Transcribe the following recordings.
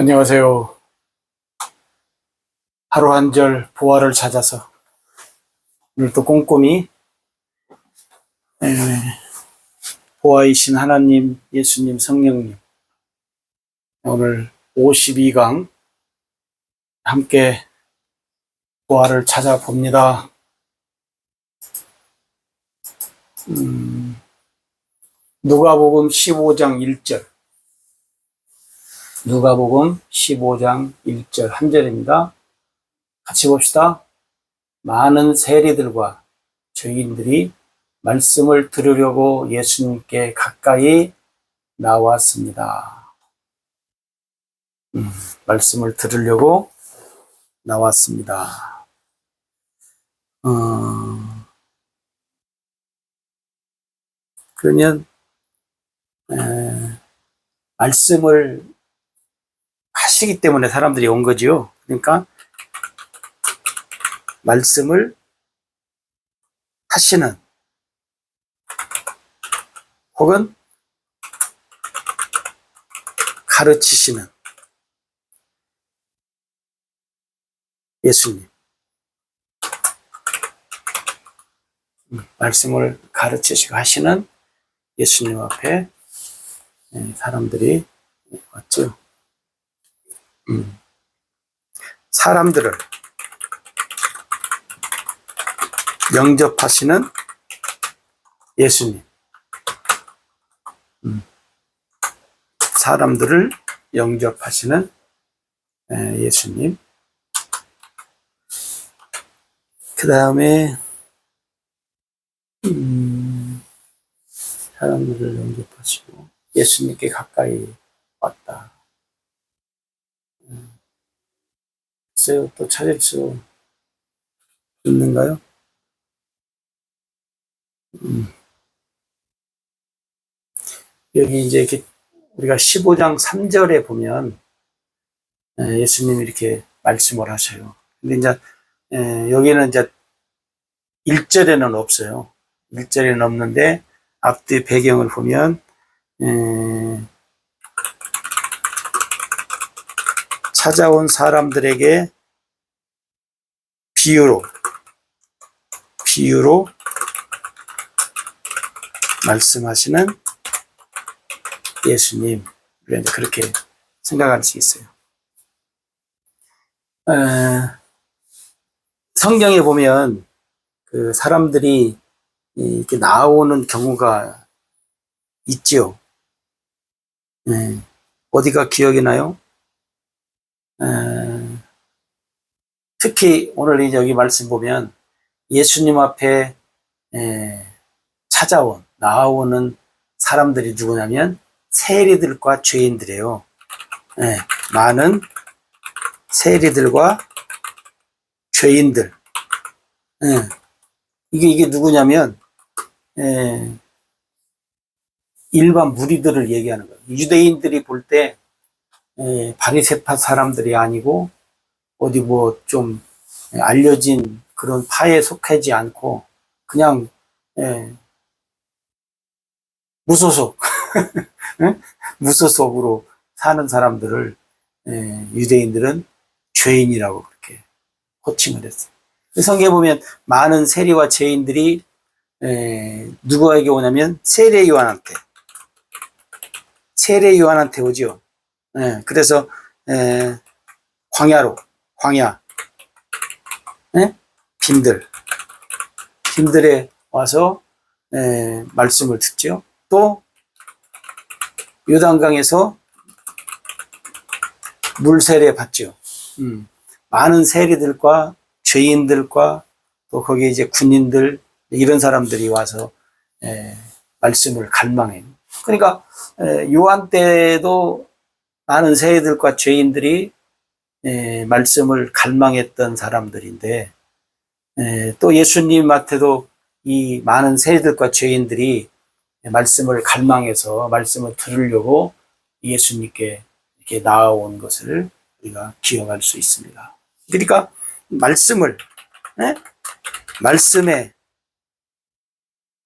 안녕하세요. 하루 한절 부활을 찾아서 오늘 또 꼼꼼히 에, 보아이신 하나님, 예수님, 성령님 오늘 52강 함께 부활을 찾아봅니다. 음, 누가복음 15장 1절 누가복음 15장 1절 한 절입니다. 같이 봅시다. 많은 세리들과 죄인들이 말씀을 들으려고 예수님께 가까이 나왔습니다. 음, 말씀을 들으려고 나왔습니다. 어, 그러면 에, 말씀을 하 시기 때문에 사람들이 온 거지요. 그러니까 말씀을 하시는 혹은 가르치시는 예수님. 음, 말씀을 가르치시고 하시는 예수님 앞에 예, 사람들이 왔죠. 음. 사람들을 영접하시는 예수님. 음. 사람들을 영접하시는 에, 예수님. 그 다음에 음, 사람들을 영접하시고 예수님께 가까이 왔다. 글쎄요, 또 찾을 수 있는가요? 음. 여기 이제 이렇게 우리가 15장 3절에 보면 에, 예수님이 이렇게 말씀을 하셔요. 근데 이제 에, 여기는 이제 1절에는 없어요. 1절에는 없는데 앞뒤 배경을 보면 찾아온 사람들에게 비유로 비유로 말씀하시는 예수님 그렇게 생각할 수 있어요. 에, 성경에 보면 그 사람들이 이렇게 나오는 경우가 있지요. 에, 어디가 기억이 나요? 에, 특히 오늘 이제 여기 말씀 보면 예수님 앞에 에, 찾아온 나오는 사람들이 누구냐면 세리들과 죄인들이에요. 예, 많은 세리들과 죄인들. 예, 이게 이게 누구냐면 예, 일반 무리들을 얘기하는 거예요. 유대인들이 볼때 바리세파 사람들이 아니고 어디 뭐 좀 알려진 그런 파에 속하지 않고 그냥 예, 무소속 무소속으로 사는 사람들을 예, 유대인들은 죄인이라고 그렇게 호칭을 했어요. 성경에 보면 많은 세리와 죄인들이 에, 누구에게 오냐면 세례 요한한테 세례 요한한테 오죠. 예, 그래서 에, 광야로 광야 예? 빈들 빈들에 와서 에, 말씀을 듣죠. 또 요단강에서 물 세례 받죠. 음, 많은 세리들과 죄인들과 또 거기에 이제 군인들 이런 사람들이 와서 에, 말씀을 갈망해요. 그러니까 에, 요한 때도 많은 세리들과 죄인들이 에, 말씀을 갈망했던 사람들인데 에, 또 예수님한테도 이 많은 세리들과 죄인들이 말씀을 갈망해서 말씀을 들으려고 예수님께 이렇게 나아온 것을 우리가 기억할 수 있습니다. 그러니까 말씀을 네? 말씀에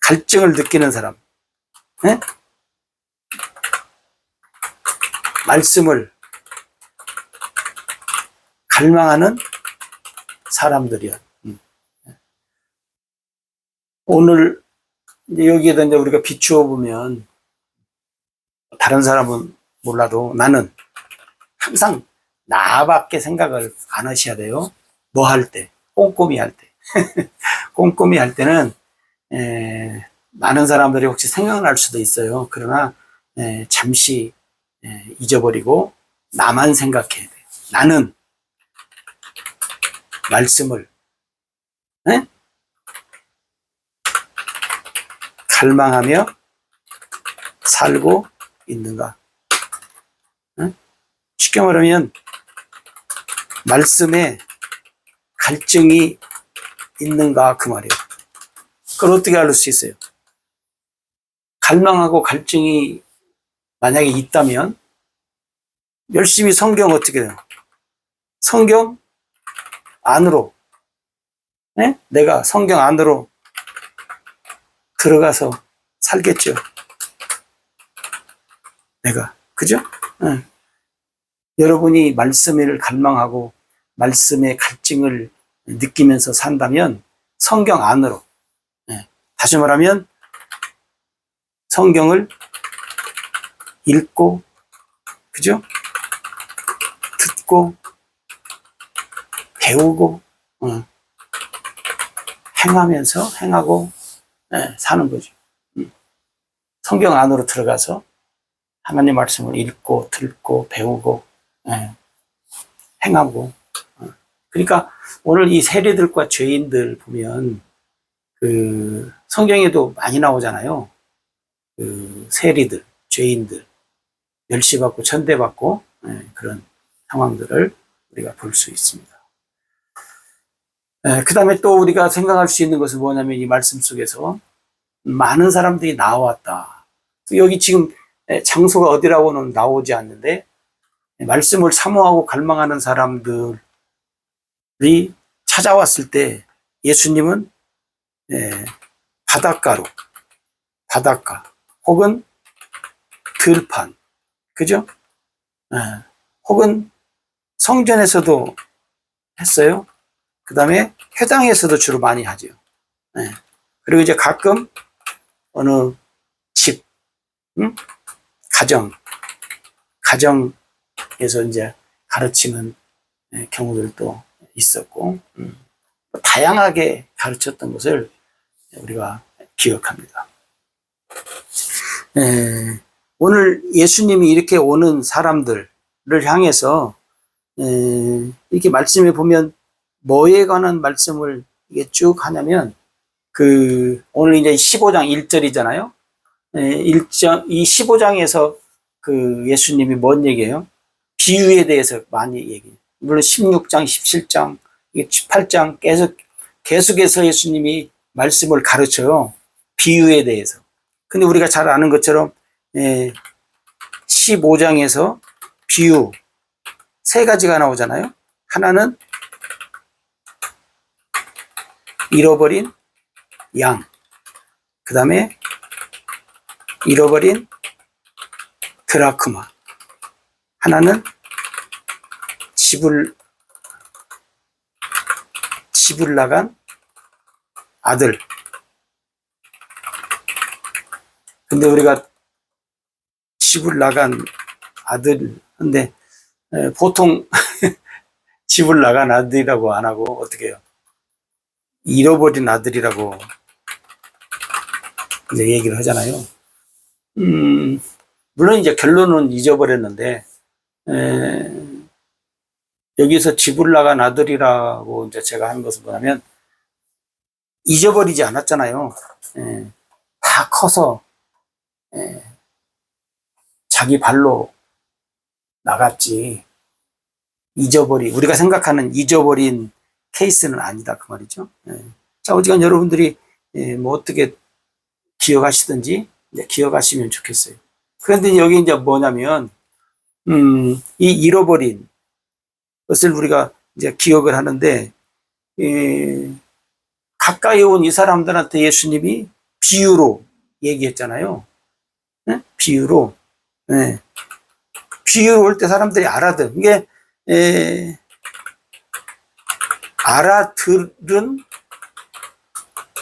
갈증을 느끼는 사람, 네? 말씀을 갈망하는 사람들이요. 음. 오늘 여기에다 이제 우리가 비추어 보면 다른 사람은 몰라도 나는 항상 나밖에 생각을 안 하셔야 돼요. 뭐 할 때, 꼼꼼히 할 때. 꼼꼼히 할 때는 에, 많은 사람들이 혹시 생각날 수도 있어요. 그러나 에, 잠시 에, 잊어버리고 나만 생각해야 돼요. 나는 말씀을 에? 갈망하며 살고 있는가? 에? 쉽게 말하면 말씀에 갈증이 있는가 그 말이에요. 그걸 어떻게 알 수 있어요? 갈망하고 갈증이 만약에 있다면 열심히 성경 어떻게 돼요? 성경 안으로 네? 내가 성경 안으로 들어가서 살겠죠. 내가 그죠? 응. 여러분이 말씀을 갈망하고 말씀의 갈증을 느끼면서 산다면 성경 안으로 예. 다시 말하면 성경을 읽고 그죠? 듣고 배우고 어. 행하면서 행하고 예, 사는 거죠. 음. 성경 안으로 들어가서 하나님 말씀을 읽고 듣고 배우고 예, 행하고 어. 그러니까 오늘 이 세리들과 죄인들 보면 그 성경에도 많이 나오잖아요. 그 세리들, 죄인들 멸시받고 천대받고 예, 그런 상황들을 우리가 볼 수 있습니다. 그 다음에 또 우리가 생각할 수 있는 것은 뭐냐면 이 말씀 속에서 많은 사람들이 나왔다. 여기 지금 예, 장소가 어디라고는 나오지 않는데 말씀을 사모하고 갈망하는 사람들이 찾아왔을 때 예수님은 예, 바닷가로 바닷가 혹은 들판 그죠? 예, 혹은 성전에서도 했어요. 그 다음에 회당에서도 주로 많이 하죠. 예. 그리고 이제 가끔 어느 집, 응? 가정, 가정에서 이제 가르치는 예, 경우들도 있었고, 음. 다양하게 가르쳤던 것을 우리가 기억합니다. 예, 오늘 예수님이 이렇게 오는 사람들을 향해서 예, 이렇게 말씀해 보면 뭐에 관한 말씀을 이게 쭉 하냐면 그 오늘 이제 15장 1절이잖아요. 예, 1장 이 15장에서 그 예수님이 뭔 얘기예요? 비유에 대해서 많이 얘기해요. 물론 16장, 17장, 18장 계속 계속해서 예수님이 말씀을 가르쳐요. 비유에 대해서. 근데 우리가 잘 아는 것처럼 예, 15장에서 비유 세 가지가 나오잖아요. 하나는 잃어버린 양. 그 다음에 잃어버린 드라크마. 하나는 집을, 집을 나간 아들. 근데 우리가 집을 나간 아들, 근데 보통 집을 나간 아들이라고 안 하고 어떻게 해요? 잃어버린 아들이라고 이제 얘기를 하잖아요. 음, 물론 이제 결론은 잊어버렸는데, 에, 여기서 집을 나간 아들이라고 이제 제가 한 것은 뭐냐면, 잊어버리지 않았잖아요. 에, 다 커서, 에, 자기 발로 나갔지. 잊어버리, 우리가 생각하는 잊어버린 케이스는 아니다. 그 말이죠. 예. 자, 어지간 여러분들이 예, 뭐 어떻게 기억하시든지 기억하시면 좋겠어요. 그런데 여기 이제 뭐냐면, 음, 이 잃어버린 것을 우리가 이제 기억을 하는데, 예, 가까이 온 이 사람들한테 예수님이 비유로 얘기했잖아요. 네? 비유로. 네. 비유로 올때 사람들이 알아듣. 이게, 에, 알아들은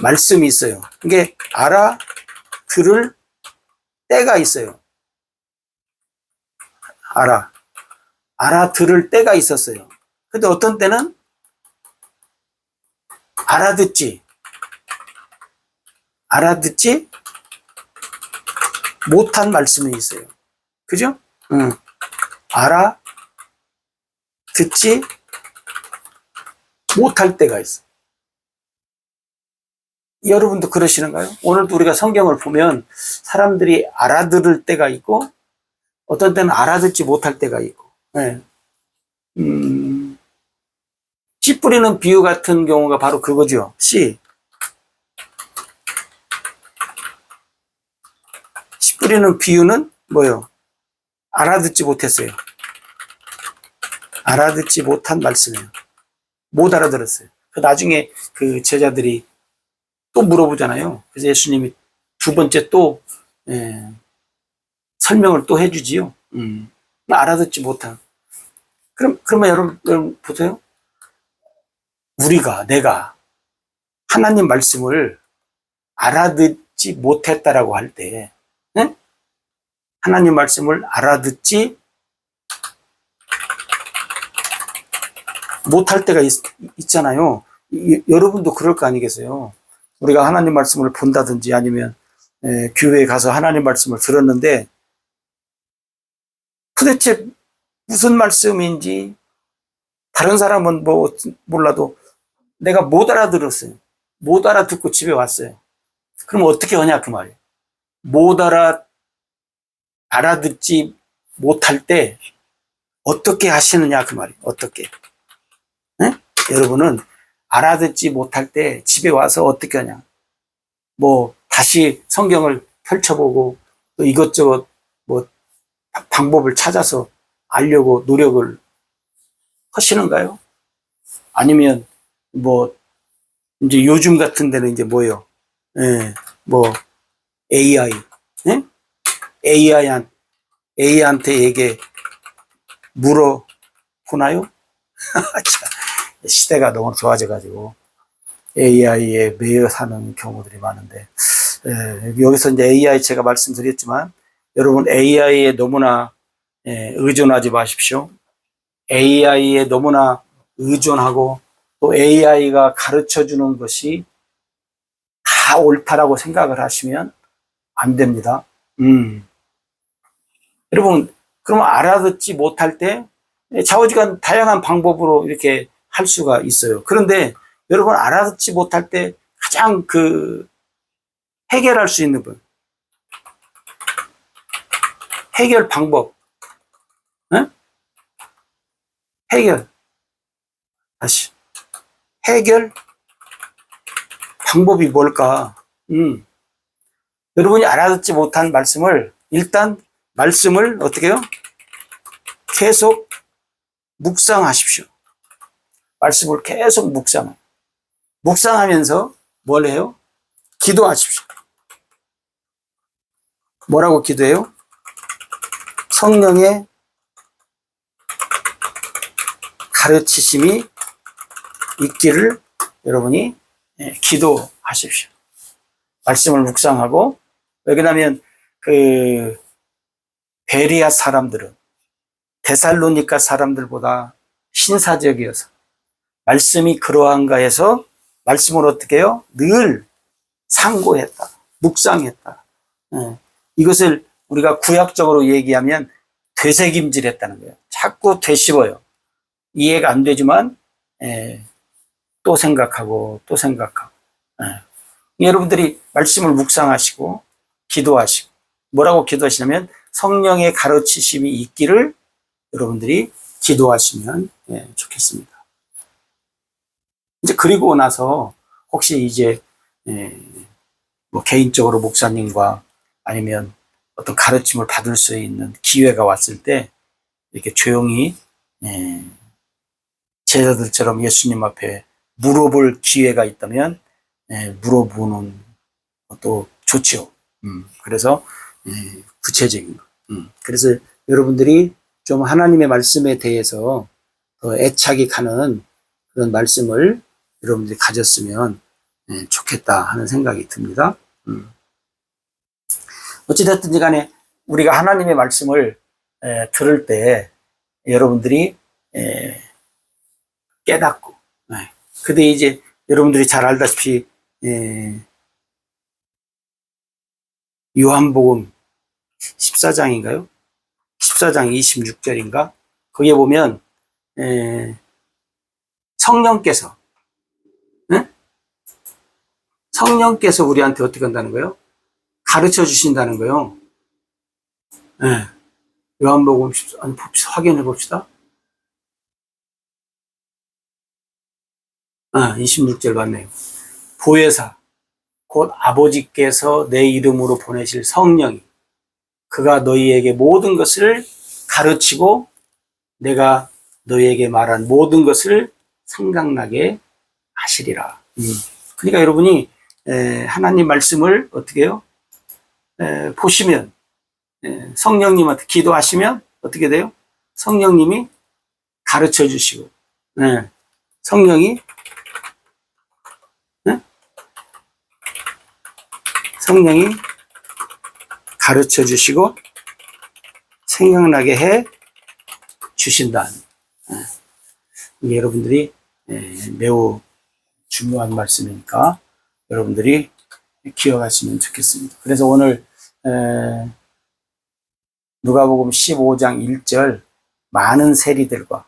말씀이 있어요. 이게 알아들을 때가 있어요. 알아. 알아들을 때가 있었어요. 근데 어떤 때는 알아듣지. 알아듣지 못한 말씀이 있어요. 그죠? 응. 알아 듣지 못할 때가 있어. 여러분도 그러시는가요? 오늘도 우리가 성경을 보면 사람들이 알아들을 때가 있고 어떤 때는 알아듣지 못할 때가 있고. 네. 음, 씨 뿌리는 비유 같은 경우가 바로 그거죠. 씨. 씨 뿌리는 비유는 뭐요? 알아듣지 못했어요. 알아듣지 못한 말씀이에요. 못 알아들었어요. 그 나중에 그 제자들이 또 물어보잖아요. 그래서 예수님이 두 번째 또 예, 설명을 또 해주지요. 음, 알아듣지 못한. 그럼 그러면 여러분, 여러분 보세요. 우리가 내가 하나님 말씀을 알아듣지 못했다라고 할 때, 네? 하나님 말씀을 알아듣지 못할 때가 있, 잖아요 여러분도 그럴 거 아니겠어요? 우리가 하나님 말씀을 본다든지 아니면 에, 교회에 가서 하나님 말씀을 들었는데 도대체 무슨 말씀인지 다른 사람은 뭐 몰라도 내가 못 알아들었어요. 못 알아듣고 집에 왔어요. 그럼 어떻게 하냐 그 말이에요. 못 알아 알아듣지 못할 때 어떻게 하시느냐 그 말이에요. 어떻게? 네? 여러분은 알아듣지 못할 때 집에 와서 어떻게 하냐. 뭐 다시 성경을 펼쳐보고 또 이것저것 뭐 방법을 찾아서 알려고 노력을 하시는가요? 아니면 뭐 이제 요즘 같은 데는 이제 뭐예요? 예, 뭐 AI, 예? AI한 AI한테 에게 물어보나요? 시대가 너무 좋아져가지고 AI에 매여 사는 경우들이 많은데 예, 여기서 이제 AI 제가 말씀드렸지만 여러분 AI에 너무나 예, 의존하지 마십시오. AI에 너무나 의존하고 또 AI가 가르쳐 주는 것이 다 옳다라고 생각을 하시면 안 됩니다. 음. 여러분, 그럼 알아듣지 못할 때 좌우지간 다양한 방법으로 이렇게 할 수가 있어요. 그런데 여러분 알아듣지 못할 때 가장 그 해결할 수 있는 분 해결 방법 네? 해결 다시 해결 방법이 뭘까? 음. 여러분이 알아듣지 못한 말씀을 일단 말씀을 어떻게 해요? 계속 묵상하십시오. 말씀을 계속 묵상. 묵상하면서 뭘 해요? 기도하십시오. 뭐라고 기도해요? 성령의 가르치심이 있기를 여러분이 예, 기도하십시오. 말씀을 묵상하고 왜냐하면 그 베리아 사람들은 데살로니카 사람들보다 신사적이어서 말씀이 그러한가 해서 말씀을 어떻게 해요? 늘 상고했다. 묵상했다. 예. 이것을 우리가 구약적으로 얘기하면 되새김질 했다는 거예요. 자꾸 되씹어요. 이해가 안 되지만, 예. 또 생각하고, 또 생각하고. 예. 여러분들이 말씀을 묵상하시고, 기도하시고, 뭐라고 기도하시냐면, 성령의 가르치심이 있기를 여러분들이 기도하시면 예, 좋겠습니다. 이제 그리고 나서 혹시 이제 예, 뭐 개인적으로 목사님과 아니면 어떤 가르침을 받을 수 있는 기회가 왔을 때 이렇게 조용히 예, 제자들처럼 예수님 앞에 물어볼 기회가 있다면 예, 물어보는 것도 좋죠. 음, 그래서 예, 구체적인 거. 음, 그래서 여러분들이 좀 하나님의 말씀에 대해서 더 애착이 가는 그런 말씀을 여러분들이 가졌으면 예, 좋겠다 하는 생각이 듭니다. 음. 어찌됐든지 간에 우리가 하나님의 말씀을 에, 들을 때 여러분들이 에, 깨닫고 예. 근데 이제 여러분들이 잘 알다시피 에, 요한복음 14장인가요? 14장 26절인가? 거기에 보면 에, 성령께서 응? 성령께서 우리한테 어떻게 한다는 거예요? 가르쳐 주신다는 거예요. 예. 요한복음 14, 아니. 확인해 봅시다. 아, 26절 맞네요. 보혜사 곧 아버지께서 내 이름으로 보내실 성령이 그가 너희에게 모든 것을 가르치고 내가 너희에게 말한 모든 것을 생각나게 하시리라. 음. 그러니까 여러분이 에, 하나님 말씀을 어떻게 해요? 에, 보시면 에, 성령님한테 기도하시면 어떻게 돼요? 성령님이 가르쳐 주시고 에, 성령이 성령이 가르쳐 주시고 생각나게 해 주신다. 예. 여러분들이 예, 매우 중요한 말씀이니까 여러분들이 기억하시면 좋겠습니다. 그래서 오늘 에, 누가복음 15장 1절 많은 세리들과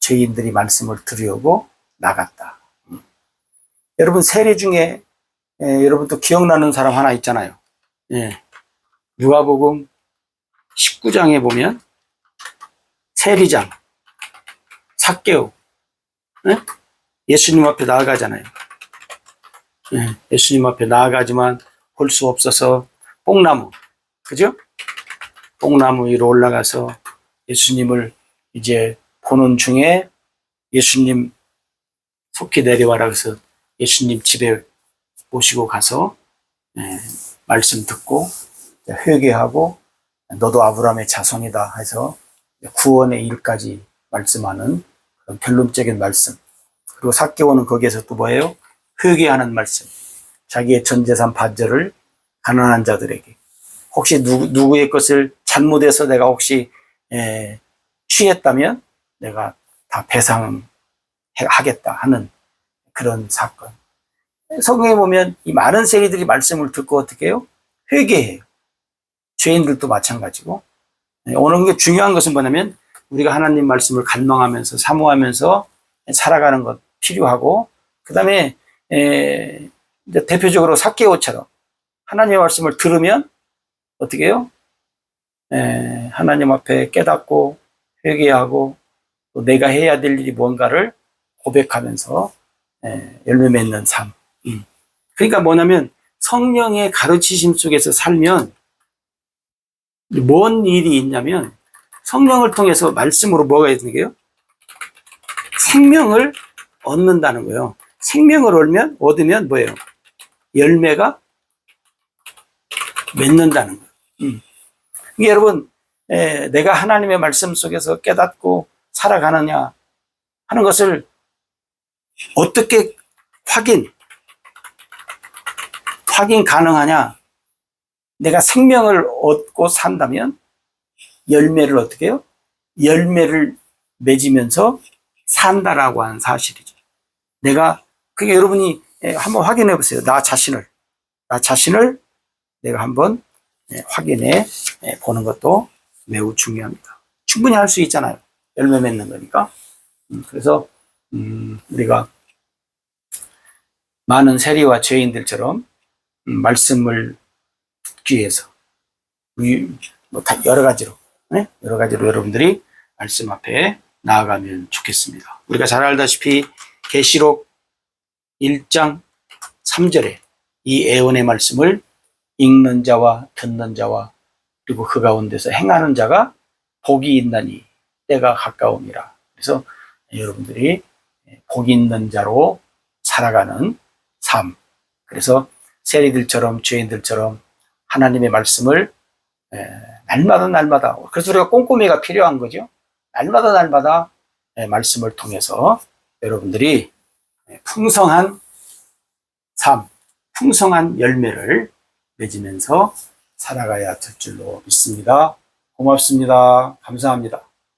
죄인들이 말씀을 들으려고 나갔다. 음. 여러분 세리 중에 에, 여러분 또 기억나는 사람 하나 있잖아요. 예. 누가복음 19장에 보면 세리장 삭개오 예? 예수님 앞에 나아가잖아요. 예, 예수님 앞에 나아가지만 볼 수 없어서 뽕나무 그죠? 뽕나무 위로 올라가서 예수님을 이제 보는 중에 예수님 속히 내려와라 그래서 예수님 집에 모시고 가서 예, 말씀 듣고 회개하고 너도 아브라함의 자손이다 해서 구원의 일까지 말씀하는 그런 결론적인 말씀. 그리고 사개오는 거기에서 또 뭐예요? 회개하는 말씀. 자기의 전 재산 반절을 가난한 자들에게. 혹시 누구, 누구의 것을 잘못해서 내가 혹시 에, 취했다면 내가 다 배상하겠다 하는 그런 사건. 성경에 보면 이 많은 세리들이 말씀을 듣고 어떻게 해요? 회개해요. 죄인들도 마찬가지고. 네, 오늘 게 중요한 것은 뭐냐면 우리가 하나님 말씀을 갈망하면서 사모하면서 살아가는 것 필요하고 그 다음에 대표적으로 사케오처럼 하나님의 말씀을 들으면 어떻게 해요? 에, 하나님 앞에 깨닫고 회개하고 또 내가 해야 될 일이 뭔가를 고백하면서 에, 열매 맺는 삶. 음. 그러니까 뭐냐면 성령의 가르치심 속에서 살면 뭔 일이 있냐면 성령을 통해서 말씀으로 뭐가 있는 게요? 생명을 얻는다는 거예요. 생명을 얻으면, 얻으면 뭐예요? 열매가 맺는다는 거예요. 음. 여러분, 에, 내가 하나님의 말씀 속에서 깨닫고 살아가느냐 하는 것을 어떻게 확인, 확인 가능하냐? 내가 생명을 얻고 산다면 열매를 어떻게 해요? 열매를 맺으면서 산다라고 하는 사실이죠. 내가, 그게 여러분이 예, 한번 확인해 보세요. 나 자신을. 나 자신을 내가 한번 예, 확인해 예, 보는 것도 매우 중요합니다. 충분히 할 수 있잖아요. 열매 맺는 거니까. 음, 그래서, 음, 우리가 많은 세리와 죄인들처럼 음, 말씀을 듣기 위해서, 뭐, 여러 가지로 네? 여러 가지로 여러분들이 말씀 앞에 나아가면 좋겠습니다. 우리가 잘 알다시피 계시록 1장 3절에 이 애원의 말씀을 읽는 자와 듣는 자와 그리고 그 가운데서 행하는 자가 복이 있나니 때가 가까움이라. 그래서 여러분들이 복 있는 자로 살아가는 삶. 그래서 세리들처럼 죄인들처럼 하나님의 말씀을 날마다 날마다 그래서 우리가 꼼꼼히가 필요한 거죠. 날마다 날마다 말씀을 통해서 여러분들이 풍성한 삶, 풍성한 열매를 맺으면서 살아가야 될 줄로 믿습니다. 고맙습니다. 감사합니다.